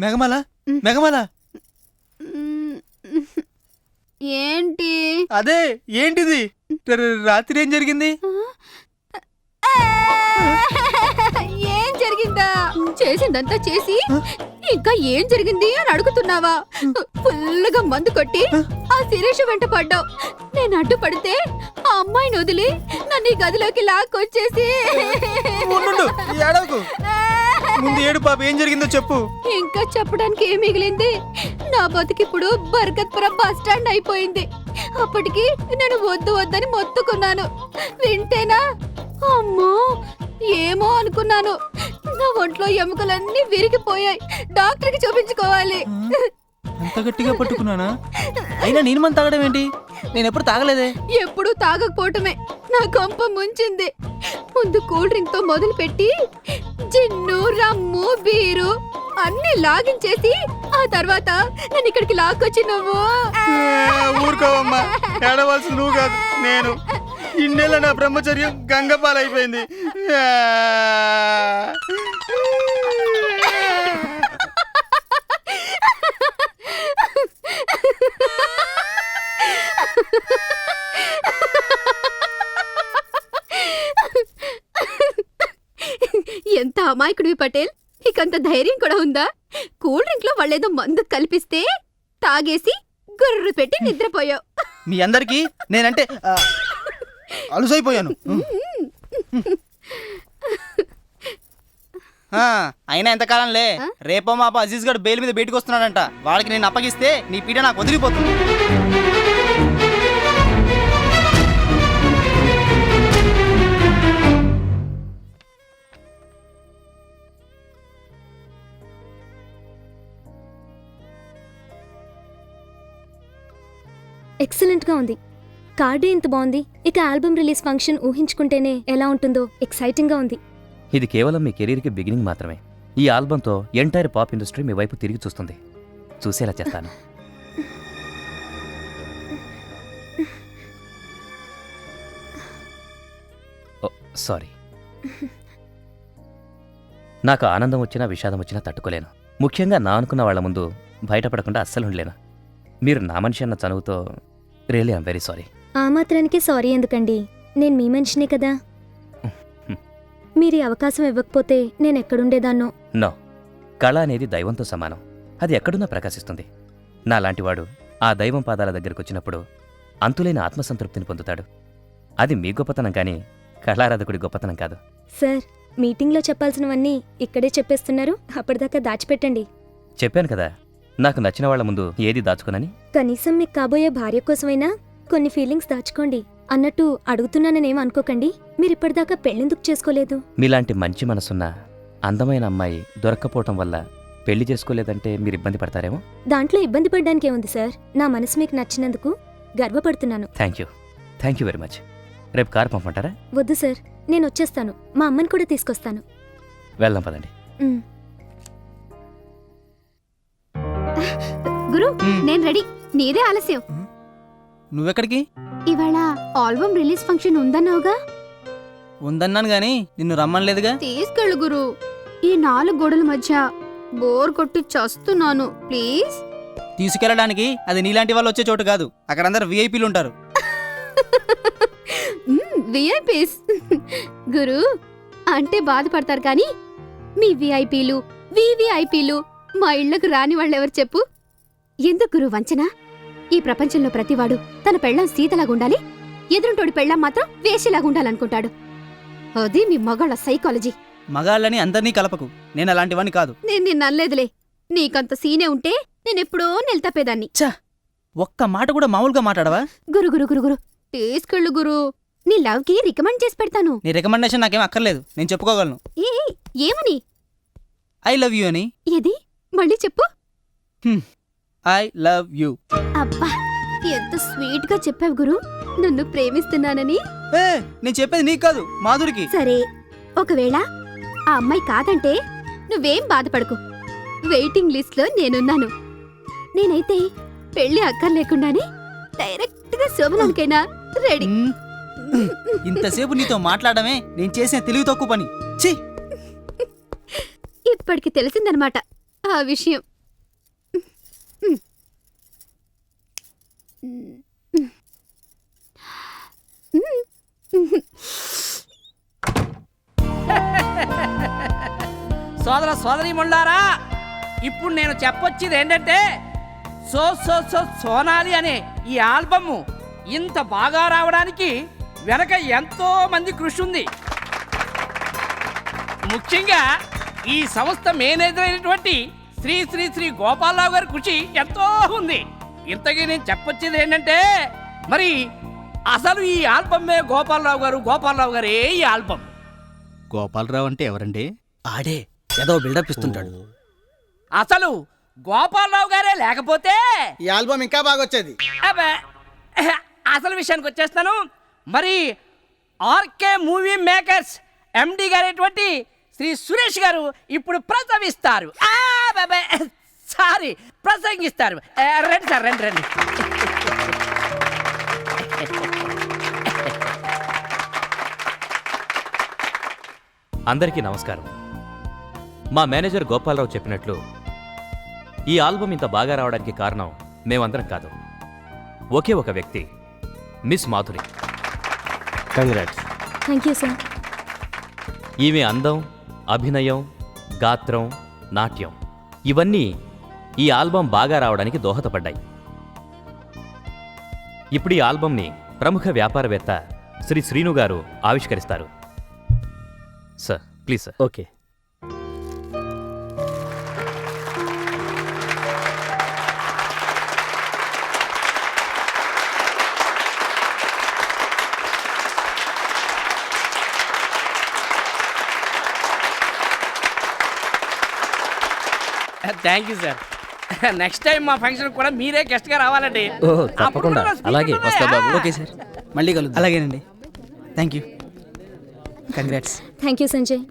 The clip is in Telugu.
మెగమాల మెగమాల. ఏంటి? అదే ఏంటిది? రాత్రి ఏం జరిగింది? ఏం జరిగిందా? చేసిందంతా చేసి ఇంకా ఏం జరిగింది అని అడుగుతున్నావా? ఫుల్గా మందు కొట్టి ఆ? శిరీష వెంట పడ్డావు. నేను అడ్డుపడితే ఆ అమ్మాయిని వదిలి నన్ను ఈ గదిలోకి లాక్కొచ్చేసి. ముందు ఏడు పాప ఏం జరిగిందో చెప్పు. ఇంకా చెప్పడానికి ఏం మిగిలింది? నా బతుకిప్పుడు బర్కత్పురం బస్ స్టాండ్ అయిపోయింది. అప్పటికి నేను వద్దు వద్దని మొత్తుకున్నాను. వింటేనా? అమ్మో ఏమో అనుకున్నాను. నా ఒంట్లో ఎముకలన్నీ విరిగిపోయాయి. డాక్టర్కి చూపించుకోవాలి. అంత గట్టిగా పట్టుకున్నానా? అయినా నేను మన తాగడం ఏంటి? నేను ఎప్పుడు తాగలేదే? ఎప్పుడూ తాగకపోవటమే. నా కొంప ముంచింది. ముందు కూల్ డ్రింక్తో మొదలు పెట్టి జిన్ను రమ్ము బీరు అన్ని లాగించేసి ఆ తర్వాత నన్ను ఇక్కడికి లాక్కొచ్చి నువ్వు. ఊరుకోవమ్మా. ఏడవలసి నువ్వు కాదు నేను. ఇన్నేళ్ళ నా బ్రహ్మచర్యం గంగపాలైపోయింది. ఎంత అమాయకుడివి పటేల్? ఇకంత ధైర్యం కూడా ఉందా? కూల్ డ్రింక్లో వాళ్ళేదో మందు కల్పిస్తే తాగేసి గుర్రు పెట్టి నిద్రపోయావు. మీ అందరికి నేనంటే ఆ, అలుసైపోయాను. ఆ, అయినా ఎంతకాలంలే? రేపో మాప అజీజ్ గడు బెయిల్ మీద బయటకు వస్తున్నాడంట. వాళ్ళకి నేను అప్పగిస్తే నీ పీడ నాకు వదిలిపోతుంది. ఎక్సలెంట్గా ఉంది. కార్డే ఇంత బాగుంది. ఇక ఆల్బమ్ రిలీజ్ ఫంక్షన్ ఊహించుకుంటేనే ఎలా ఉంటుందో ఎక్సైటింగ్గా ఉంది. ఇది కేవలం మీ కెరీర్కి బిగినింగ్ మాత్రమే. ఈ ఆల్బంతో ఎంటైర్ పాప్ ఇండస్ట్రీ మీ వైపు తిరిగి చూస్తుంది. చూసేలా చేస్తాను. Oh sorry. నాకు ఆనందం వచ్చినా విషాదం వచ్చినా తట్టుకోలేను. ముఖ్యంగా నా అనుకున్న వాళ్ళ ముందు బయటపడకుండా అస్సలు ఉండలేను. మీరు నా మనిషి అన్న చనువుతో రియలీ ఐమ్ వెరీ సారీ ఆ మాత్రానికి సారీ ఎందుకండి? నేను మీ మనిషినే కదా. మీరు ఈ అవకాశం ఇవ్వకపోతే నేను ఎక్కడుండేదాన్నో? నో కళ అనేది దైవంతో సమానం. అది ఎక్కడున్నా ప్రకాశిస్తుంది. నాలాంటివాడు ఆ దైవం పాదాల దగ్గరకు వచ్చినప్పుడు అంతులేని ఆత్మసంతృప్తిని పొందుతాడు. అది మీ గొప్పతనం కానీ కళారాధకుడి గొప్పతనం కాదు. సార్ మీటింగ్లో చెప్పాల్సినవన్నీ ఇక్కడే చెప్పేస్తున్నారు. అప్పటిదాకా దాచిపెట్టండి. చెప్పాను కదా నాకు నచ్చిన వాళ్ళ ముందు ఏది దాచుకునని? కనీసం మీకు కాబోయే భార్య కోసమైనా కొన్ని ఫీలింగ్స్ దాచుకోండి. అన్నట్టు అడుగుతున్నాననేం అనుకోకండి. మీరు ఇప్పటిదాకా పెళ్ళెందుకు చేసుకోలేదు? మీలాంటి మంచి మనసున్న అందమైన అమ్మాయి దొరక్కపోవటం వల్ల పెళ్ళి చేసుకోలేదంటే మీరు ఇబ్బంది పడతారేమో? దాంట్లో ఇబ్బంది పడ్డానికి ఏముంది సార్? నా మనసు మీకు నచ్చినందుకు గర్వపడుతున్నాను. Thank you thank you very much రేపు కారు పంపమంటారా? వద్దు సార్ నేను వచ్చేస్తాను. మా అమ్మని కూడా తీసుకొస్తాను. వెళ్దాం పదండి. ఉమ్. గురు నేను రెడీ. నీదే ఆలస్యం. నువ్వెక్కడికి? ఇవాళ ఆల్బమ్ రిలీజ్ ఫంక్షన్ ఉందన్నావుగా? ఉందన్నాను గాని నిన్ను రమ్మనలేదుగా? తీసుకెళ్ళు గురు. ఈ నాలుగు గోడల మధ్య బోర్ కొట్టి చస్తున్నాను. ప్లీజ్. తీసుకెళ్ళడానికి అది నీలాంటి వాళ్ళు వచ్చే చోటు కాదు. అక్కడ అందరు విఐపీలు ఉంటారు. విఐపీస్ గురు అంటే బాధపడతారు కానీ మీ విఐపీలు వివిఐపీలు మా ఇళ్ళకు రాని వాళ్ళెవరు చెప్పు? ఎందుకు గురు వంచన? ఈ ప్రపంచంలో ప్రతివాడు తన పెళ్ళం సీతలాగుండాలి ఎదురుంటోడి పెళ్ళం మాత్రం వేషలాగుండాలనుకుంటాడు అది మీ మగాళ్ళ సైకాలజీ. మగాళ్ళని అందరినీ కలపకు. నేను అలాంటివని కాదు. నేను నిన్ను అనలేదులే. నీకంత సీనే ఉంటే నేనెప్పుడో నిలతప్పేదాన్ని ఒక్క మాట కూడా మామూలుగా మాట్లాడవా? గురు గురు గురు గురు. తీసుకెళ్ళు గురు. నీ లవ్కి రికమెండ్ చేసి పెడతాను. నీ రికమెండేషన్ నాకేం అక్కర్లేదు. నేను చెప్పుకోగలను. ఏ, ఏమని? ఐ లవ్ యూ అని. ఏది? మళ్ళీ చెప్పు. ఐ లవ్ యూ అబ్బా ఎంత స్వీట్గా చెప్పావు గురు. నన్ను ప్రేమిస్తున్నానని. ఏ నేను చెప్పేది నీకు కాదు మాధురికి. సరే ఒకవేళ ఆ అమ్మాయి కాదంటే నువ్వేం బాధపడకు. వెయిటింగ్ లిస్ట్లో నేనున్నాను. నేనైతే పెళ్ళి అక్కర్లేకుండానే డైరెక్ట్గా శోభనానికైనా రెడీ. మ్, ఇంతసేపు నీతో మాట్లాడమే నేను చేసిన తెలివి తక్కువ పని. ఛీ! ఇప్పటికి తెలిసిందనమాట. ఆ విషయం. సోదర సోదరి మొండారా ఇప్పుడు నేను చెప్పొచ్చేది ఏంటంటే సో సో సో సోనాలి అనే ఈ ఆల్బమ్ ఇంత బాగా రావడానికి వెనక ఎంతో మంది కృషి ఉంది. ముఖ్యంగా ఈ సంస్థ మేనేజర్ అయినటువంటి శ్రీ శ్రీ శ్రీ గోపాలరావు గారి కృషి ఎంతో ఉంది. ఇంతకీ నేను చెప్పొచ్చేది ఏంటంటే మరి అసలు ఈ ఆల్బమే గోపాలరావు గారు గోపాలరావు గారే ఈ ఆల్బమ్. గోపాలరావు అంటే ఎవరండి? ఆడే ఏదో బిల్డప్ ఇస్తుంటాడు. అసలు గోపాలరావు గారే లేకపోతే? ఈ ఆల్బమ్ ఇంకా బాగా వచ్చేది అబ్బే, అసలు విషయానికి వచ్చేస్తాను. మరి ఆర్కే మూవీ మేకర్స్ ఎండి గారైనటువంటి శ్రీ సురేష్ గారు ఇప్పుడు ప్రసవిస్తారు. ఆ, సారీ ప్రసంగిస్తారు. రండి సార్ రండి రండి. అందరికీ నమస్కారం. మా మేనేజర్ గోపాలరావు చెప్పినట్లు ఈ ఆల్బమ్ ఇంత బాగా రావడానికి కారణం మేమందరం కాదు. ఒకే ఒక వ్యక్తి miss Madhuri. Congrats thank you sir ఈమె అందం అభినయం గాత్రం నాట్యం. ఇవన్నీ ఈ ఆల్బం బాగా రావడానికి దోహదపడ్డాయి. ఇప్పుడు ఈ ఆల్బంని ప్రముఖ వ్యాపారవేత్త శ్రీ శ్రీను గారు ఆవిష్కరిస్తారు. Sir please sir. Okay. Thank you sir next time మా ఫంక్షన్ కూడా మీరే గెస్ట్గా రావాలండి. ఓ తప్పకుండా. అలాగే. వస్తా బాబు. ఓకే సార్ మళ్ళీ కలుద్దాం. అలాగేనండి. Thank you congrats thank you Sanjay.